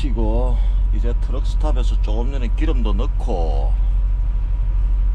마치고 이제 트럭 스탑에서 조금 전에 기름도 넣고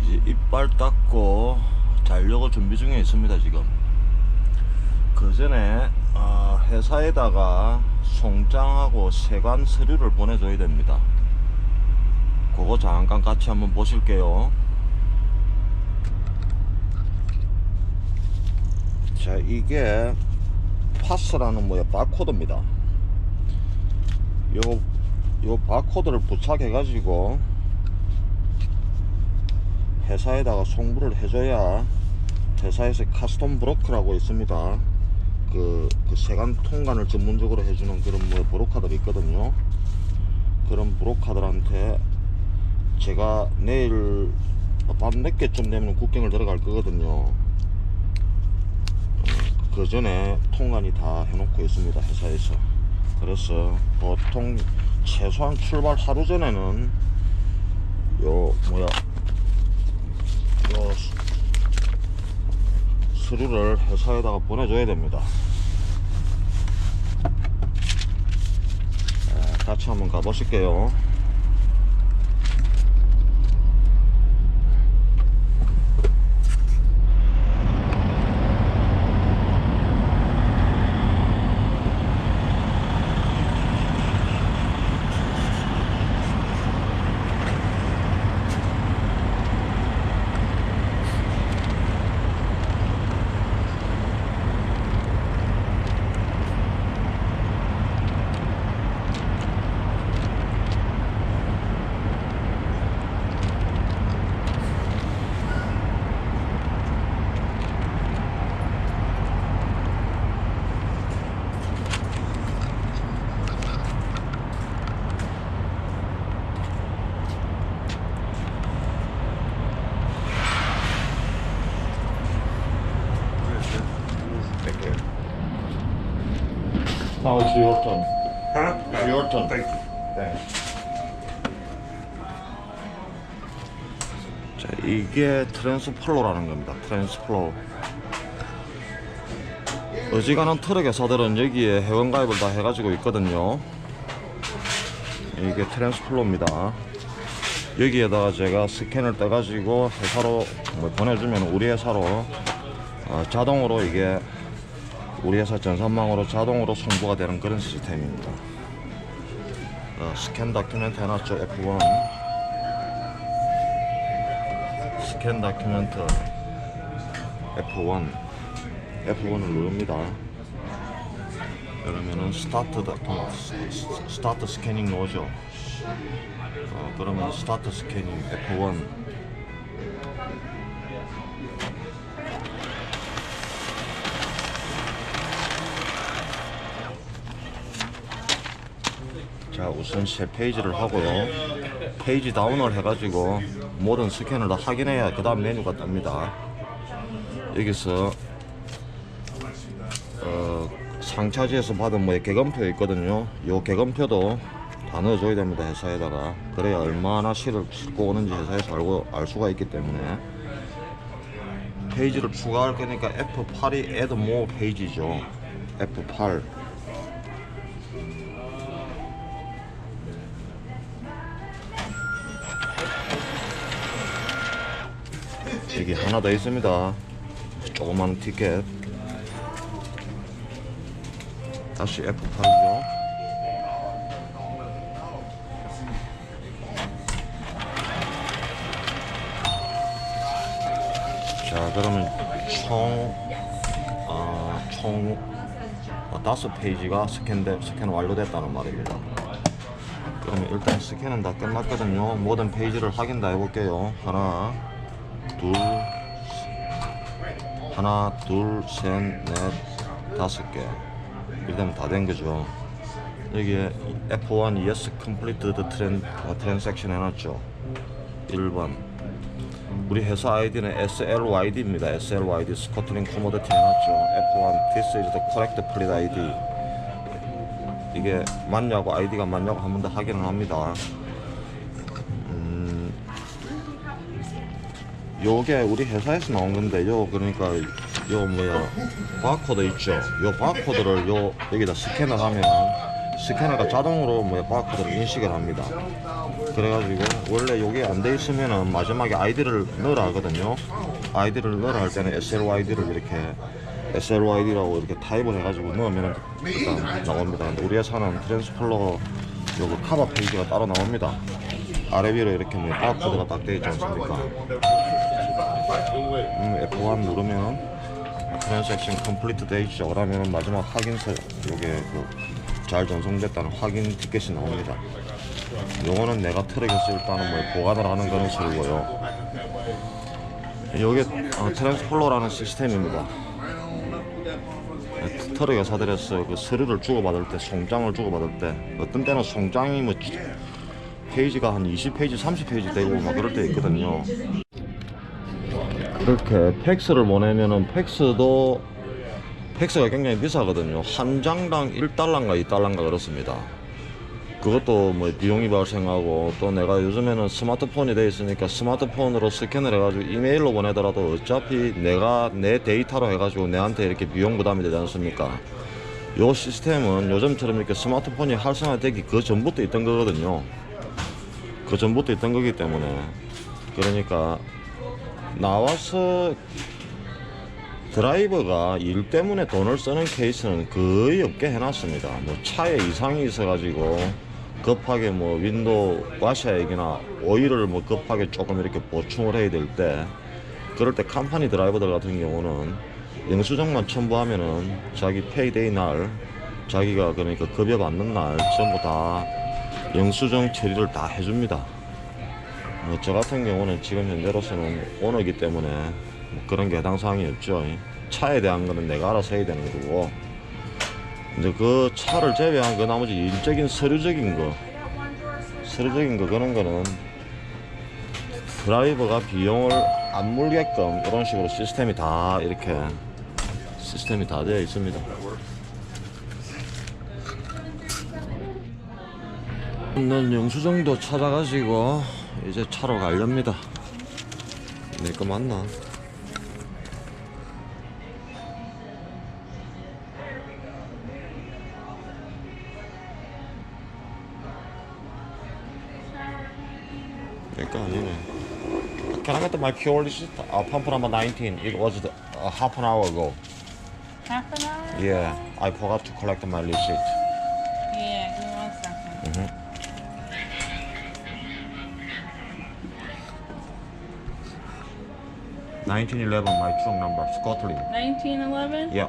이제 이빨 닦고 자려고 준비 중에 있습니다 지금. 그 전에 아, 회사에다가 송장하고 세관 서류를 보내줘야 됩니다. 그거 잠깐 같이 한번 보실게요. 자 이게 파스라는 뭐야? 바코드입니다 요, 요 바코드를 부착해 가지고 회사에다가 송부를 해줘야 회사에서 카스텀 브로커라고 있습니다. 그, 그 세관 통관을 전문적으로 해주는 그런 뭐 브로커들이 있거든요. 그런 브로커들한테 제가 내일 밤 늦게쯤 되면 국경을 들어갈 거거든요. 그 전에 통관이 다 해놓고 있습니다 회사에서 그래서 보통 최소한 출발 하루 전에는 요 뭐야 요 수- 서류를 회사에다가 보내줘야 됩니다. 자, 같이 한번 가보실게요 Thank you. Now it's your turn. Huh? It's your turn. Thank you. Thanks. 자, 이게 트랜스플로라는 겁니다. 트랜스플로. 어지간한 트럭 회사들은 여기에 회원가입을 다 해가지고 있거든요. 이게 트랜스플로입니다. 여기에다가 제가 스캔을 떠가지고 회사로 뭐 보내주면 우리 회사로 어, 자동으로 이게 우리 회사 전산망으로 자동으로 송부가 되는 그런 시스템입니다. 어, 스캔 다큐멘트 해놨죠 F1 스캔 다큐멘트. F1 F1을 누릅니다. 그러면은 스타트 다, 어, 스- 스- 스타트 스캐닝 나오죠 어, 그러면 스타트 스캐닝 F1 자 우선 새 페이지를 하고요. 페이지 다운을 해가지고 모든 스캔을 다 확인해야 그 다음 메뉴가 뜹니다. 여기서 어, 상차지에서 받은 뭐 개건표 있거든요. 요 개건표도 다 넣어줘야 됩니다 회사에다가. 그래야 얼마나 실을 싣고 오는지 회사에서 알고 알 수가 있기 때문에. 페이지를 추가할 거니까 F8이 add more 페이지죠 F8 여기 하나 더 있습니다. 조그만 티켓. 다시 F8이죠. 자, 그러면 총, 어, 총 어, 다섯 페이지가 스캔돼, 스캔 완료됐다는 말입니다. 그러면 일단 스캔은 다 끝났거든요. 모든 페이지를 확인 다 해볼게요. 하나, 둘, 하나, 둘, 셋, 넷, 다섯 개. 이러면 다 된 거죠. 여기에 F1 Yes Completed Tran, 어, Transaction 해놨죠. 1번. 우리 회사 아이디는 SLYD입니다. SLYD 스코틀링 코모디티 해놨죠. F1 This is the correct plate ID. 이게 맞냐고 아이디가 맞냐고 한 번 더 확인을 합니다. 요게 우리 회사에서 나온 건데 요 그러니까 요 뭐야 바코드 있죠 요 바코드를 요 여기다 스캔을 하면 스캐너가 자동으로 뭐 바코드를 인식을 합니다. 그래가지고 원래 이게 안 돼 있으면은 마지막에 아이디를 넣으라 하거든요. 아이디를 넣으라 할 때는 SLYD를 이렇게 SLYD라고 이렇게 타입을 해가지고 넣으면 일단 나옵니다. 근데 우리 회사는 트랜스폴러 요거 카바 페이지가 따로 나옵니다. 아래 위로 이렇게 뭐 바코드가 딱 되어 있지 않습니까? 음, F1 누르면 트랜잭션 컴플리트 돼 있죠. 그러면 마지막 확인서 요게 그잘 전송됐다는 확인 티켓이 나옵니다. 요거는 내가 트랙에서 일단은 뭐 보관을 하는 그런 소리고요. 요게 어, 트랜스폴러라는 시스템입니다. 트럭 여사들에서 그 서류를 주고받을 때, 송장을 주고받을 때, 어떤 때는 송장이 뭐 지- 페이지가 한 20페이지, 30페이지 되고 막 그럴 때 있거든요. 이렇게 팩스를 보내면은 팩스도 팩스가 굉장히 비싸거든요. 한 장당 1달러인가 2달러인가 그렇습니다. 그것도 뭐 비용이 발생하고 또 내가 요즘에는 스마트폰이 돼 있으니까 스마트폰으로 스캔을 해가지고 이메일로 보내더라도 어차피 내가 내 데이터로 해가지고 내한테 이렇게 비용 부담이 되지 않습니까? 요 시스템은 요즘처럼 이렇게 스마트폰이 활성화되기 그 전부터 있던 거거든요. 그 전부터 있던 거기 때문에 그러니까 나와서 드라이버가 일 때문에 돈을 쓰는 케이스는 거의 없게 해놨습니다. 뭐 차에 이상이 있어 가지고 급하게 뭐 윈도우 와샤액이나 오일을 뭐 급하게 조금 이렇게 보충을 해야 될 때 그럴 때 컴퍼니 드라이버들 같은 경우는 영수증만 첨부하면은 자기 페이데이 날 자기가 그러니까 급여 받는 날 전부 다 영수증 처리를 다 해줍니다. 뭐 저 같은 경우는 지금 현재로서는 오너기 때문에 뭐 그런 게 해당 사항이 없죠. 차에 대한 거는 내가 알아서 해야 되는 거고. 이제 그 차를 제외한 그 나머지 일적인 서류적인 거, 서류적인 거 그런 거는 드라이버가 비용을 안 물게끔 이런 식으로 시스템이 다 이렇게 시스템이 다 되어 있습니다. 는 영수증도 찾아가지고 이제 차로 가렵니다. 내거 맞나? 내거 아니네. Can I get my pure receipt? Uh, pump number 19. It was uh, half an hour ago. Half an hour? Yeah, I forgot to collect my receipt. 1911 my trunk number, Scotland. 1911? Yeah.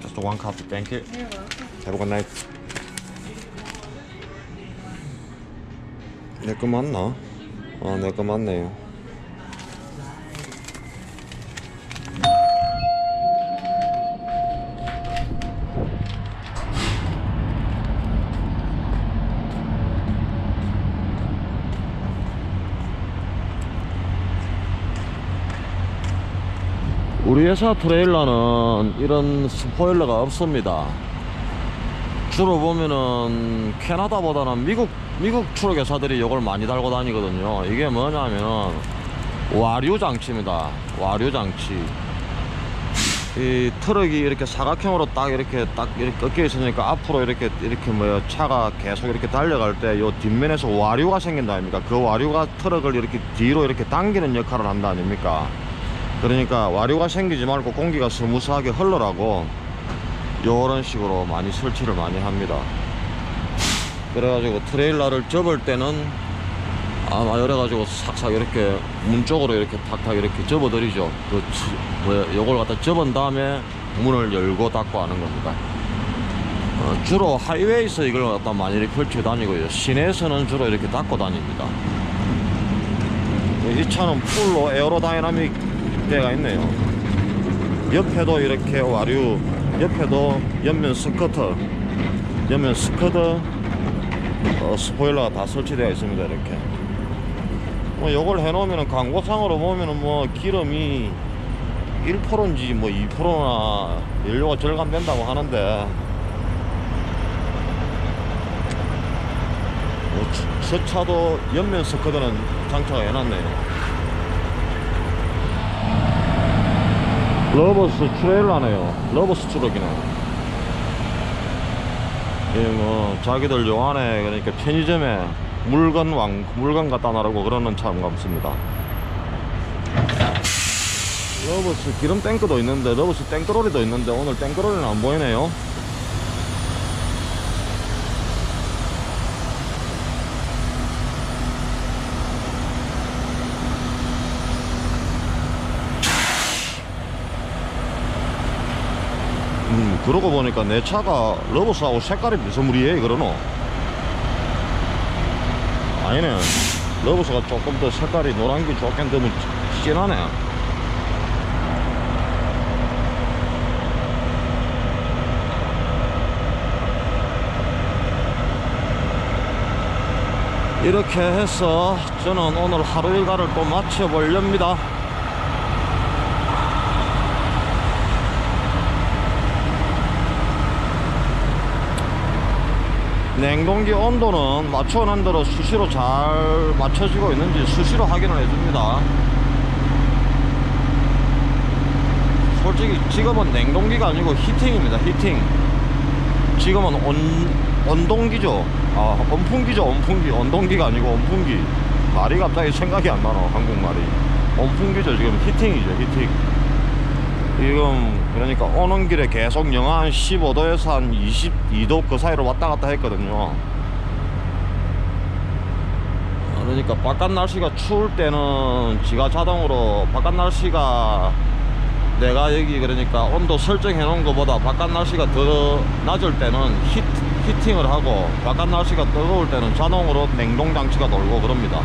Just one copy, thank you. You're welcome. Have a good night. 내거 맞나? 아, 내거 맞네요. 우리 회사 트레일러는 이런 스포일러가 없습니다. 주로 보면은 캐나다보다는 미국 미국 트럭 회사들이 이걸 많이 달고 다니거든요. 이게 뭐냐면 와류 장치입니다. 와류 장치. 이 트럭이 이렇게 사각형으로 딱 이렇게 딱 이렇게 꺾여 있으니까 앞으로 이렇게 이렇게 뭐야 차가 계속 이렇게 달려갈 때 요 뒷면에서 와류가 생긴다 아닙니까? 그 와류가 트럭을 이렇게 뒤로 이렇게 당기는 역할을 한다 아닙니까? 그러니까 와류가 생기지 말고 공기가 스무스하게 흘러라고 요런 식으로 많이 설치를 많이 합니다. 그래가지고 트레일러를 접을 때는 아마 이래가지고 싹싹 이렇게 문 쪽으로 이렇게 탁탁 이렇게 접어드리죠. 그, 치- 뭐, 요걸 갖다 접은 다음에 문을 열고 닫고 하는 겁니다. 어, 주로 하이웨이에서 이걸 갖다 많이 이렇게 펼쳐 다니고요. 시내에서는 주로 이렇게 닫고 다닙니다. 이 차는 풀로 에어로다이나믹 대가 있네요. 옆에도 이렇게 와류, 옆에도 옆면 스커터, 옆면 스커터, 어, 스포일러가 다 설치되어 있습니다. 이렇게. 뭐 요걸 해놓으면은 광고상으로 보면은 뭐 기름이 1%인지 뭐 2%나 연료가 절감된다고 하는데 뭐 저, 저 차도 옆면 스커터는 장착을 해놨네요. 러버스 트레일러네요. 러버스 트럭이네. 이뭐 자기들 요 안에 그러니까 편의점에 물건 왕 물건 갖다 놔라고 그러는 차 같습니다. 러버스 기름 탱크도 있는데 러버스 탱크로리도 있는데 오늘 탱크로리는 안 보이네요. 그러고 보니까 내 차가 러버스하고 색깔이 비스무리해, 그러노? 아니네. 러버스가 조금 더 색깔이 노란 게 조금 더 진하네. 이렇게 해서 저는 오늘 하루 일과를 또 마쳐보렵니다. 냉동기 온도는 맞춰놓은 대로 수시로 잘 맞춰지고 있는지 수시로 확인을 해줍니다. 솔직히 지금은 냉동기가 아니고 히팅입니다. 히팅. 지금은 온, 온동기죠. 아, 온풍기죠. 온풍기. 온동기가 아니고 온풍기. 말이 갑자기 생각이 안 나노. 한국말이. 온풍기죠. 지금 히팅이죠. 히팅. 지금 그러니까 오는 길에 계속 영하 한 15도에서 한 22도 그 사이로 왔다 갔다 했거든요. 그러니까 바깥 날씨가 추울 때는 지가 자동으로 바깥 날씨가 내가 여기 그러니까 온도 설정해 놓은 것보다 바깥 날씨가 더 낮을 때는 히, 히팅을 하고 바깥 날씨가 뜨거울 때는 자동으로 냉동 장치가 돌고 그럽니다.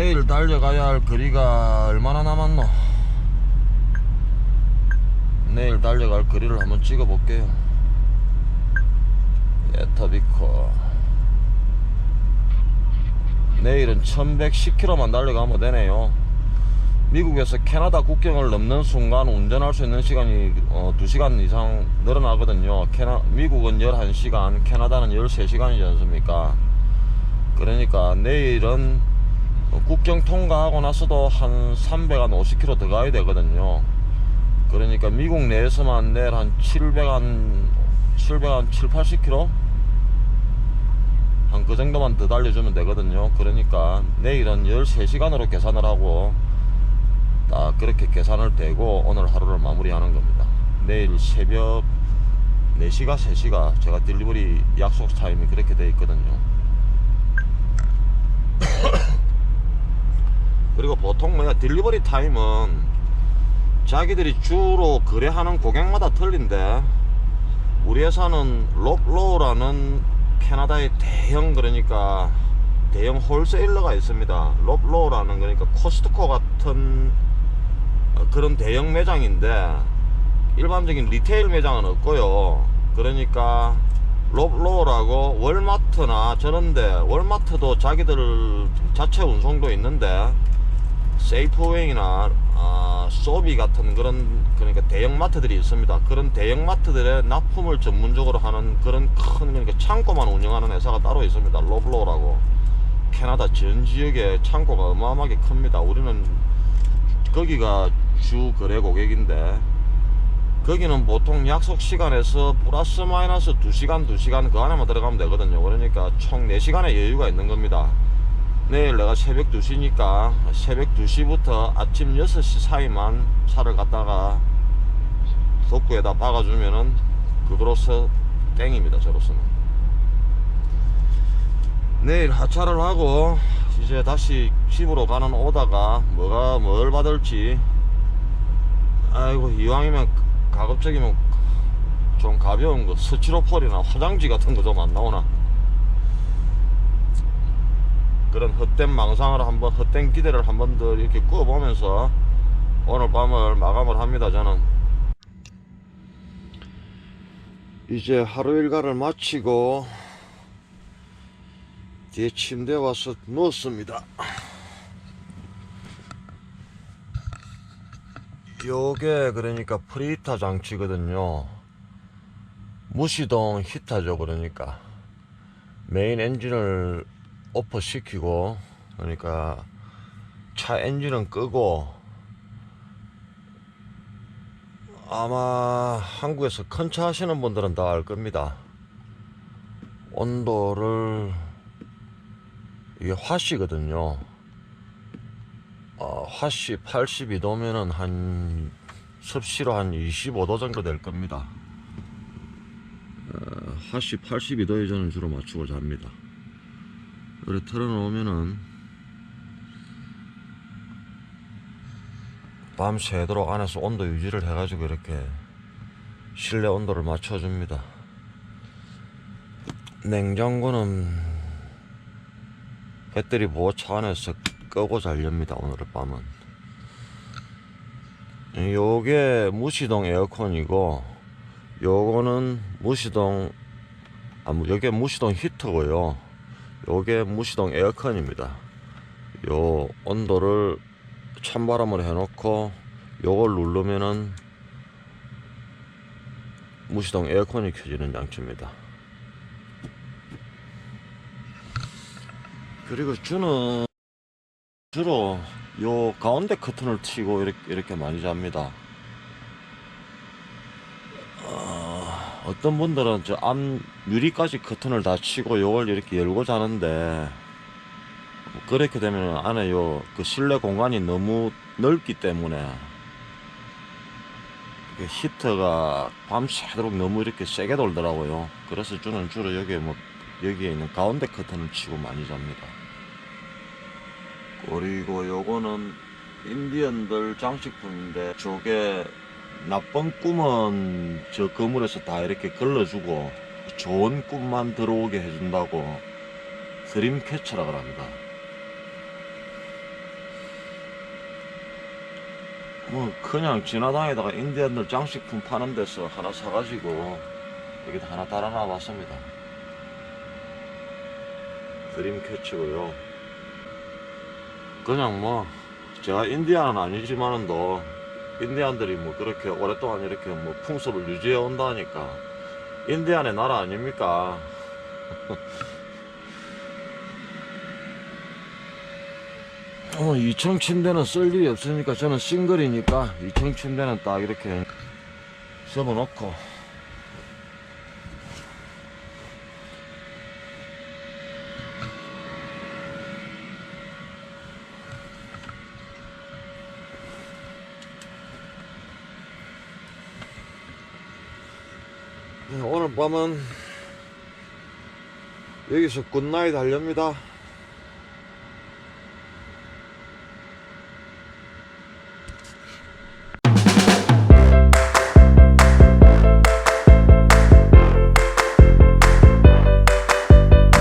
내일 달려가야 할 거리가 얼마나 남았노? 내일 달려갈 거리를 한번 찍어 볼게요. 에터비커. 내일은 1110km만 달려가면 되네요. 미국에서 캐나다 국경을 넘는 순간 운전할 수 있는 시간이 어, 2시간 이상 늘어나거든요. 캐나, 미국은 11시간, 캐나다는 13시간이지 않습니까? 그러니까 내일은 어, 국경 통과하고 나서도 한 350km 더 가야 되거든요. 그러니까 미국 내에서만 내일 한 700한 700한 7, 80km 한 그 정도만 더 달려주면 되거든요. 그러니까 내일은 13시간으로 계산을 하고 딱 그렇게 계산을 되고 오늘 하루를 마무리하는 겁니다. 내일 새벽 4시가 3시가 제가 딜리버리 약속 타임이 그렇게 돼 있거든요. 그리고 보통 뭐야 딜리버리 타임은 자기들이 주로 거래하는 고객마다 틀린데 우리 회사는 롭로우라는 캐나다의 대형 그러니까 대형 홀세일러가 있습니다. 롭로우라는 그러니까 코스트코 같은 어, 그런 대형 매장인데 일반적인 리테일 매장은 없고요. 그러니까 롭로우라고 월마트나 저런데 월마트도 자기들 자체 운송도 있는데 세이프웨이나 아, 소비 같은 그런 그러니까 대형 마트들이 있습니다. 그런 대형 마트들의 납품을 전문적으로 하는 그런 큰 그러니까 창고만 운영하는 회사가 따로 있습니다. 롭로라고 캐나다 전 지역에 창고가 어마어마하게 큽니다. 우리는 거기가 주 거래 고객인데 거기는 보통 약속 시간에서 플러스 마이너스 2시간 2시간 그 안에만 들어가면 되거든요. 그러니까 총 4시간의 여유가 있는 겁니다. 내일 내가 새벽 2시니까 새벽 2시부터 아침 6시 사이만 차를 갖다가 독구에다 박아주면은 그거로서 땡입니다 저로서는. 내일 하차를 하고 이제 다시 집으로 가는 오다가 뭐가 뭘 받을지. 아이고 이왕이면 가급적이면 좀 가벼운 거 스티로폴이나 화장지 같은 거 좀 안 나오나 그런 헛된 망상을 한번 헛된 기대를 한번 더 이렇게 꾸어보면서 오늘 밤을 마감을 합니다 저는 이제 하루 일과를 마치고 뒤에 침대에 와서 누웠습니다 요게 그러니까 프리히터 장치거든요. 무시동 히터죠, 그러니까. 메인 엔진을 오프 시키고, 그러니까 차 엔진은 끄고, 아마 한국에서 큰 차 하시는 분들은 다 알 겁니다. 온도를, 이게 화씨거든요. 어, 화씨 82도면은 한 습시로 한 25도 정도 될 겁니다. 어, 화씨 82도에 저는 주로 맞추고 잡니다. 그래 틀어놓으면은 밤 새도록 안에서 온도 유지를 해가지고 이렇게 실내 온도를 맞춰줍니다. 냉장고는 배터리 보호 차 안에서 끄고 자렵니다 오늘 밤은 요게 무시동 에어컨이고 요거는 무시동 아 무- 요게 무시동 히터고요 요게 무시동 에어컨입니다 요 온도를 찬바람으로 해놓고 요걸 누르면은 무시동 에어컨이 켜지는 장치입니다 그리고 주는 주로 요 가운데 커튼을 치고 이렇게, 이렇게 많이 잡니다. 어, 어떤 분들은 저앞 유리까지 커튼을 다 치고 요걸 이렇게 열고 자는데 뭐 그렇게 되면 안에 요 그 실내 공간이 너무 넓기 때문에 그 히터가 밤새도록 너무 이렇게 세게 돌더라고요. 그래서 저는 주로 여기에 뭐 여기에 있는 가운데 커튼을 치고 많이 잡니다. 그리고 요거는 인디언들 장식품인데 저게 나쁜 꿈은 저 건물에서 다 이렇게 걸러주고 좋은 꿈만 들어오게 해준다고 드림 캐쳐라 그럽니다. 뭐 그냥 지나다니다가 인디언들 장식품 파는 데서 하나 사가지고 여기다 하나 달아놔 봤습니다. 드림 캐치고요. 그냥 뭐 제가 인디안은 아니지만은도 인디안들이 뭐 그렇게 오랫동안 이렇게 뭐 풍습을 유지해 온다니까 인디안의 나라 아닙니까? 어, 2층 침대는 쓸 일이 없으니까 저는 싱글이니까 2층 침대는 딱 이렇게 접어놓고 네, 오늘 밤은 여기서 굿나잇 하렵니다.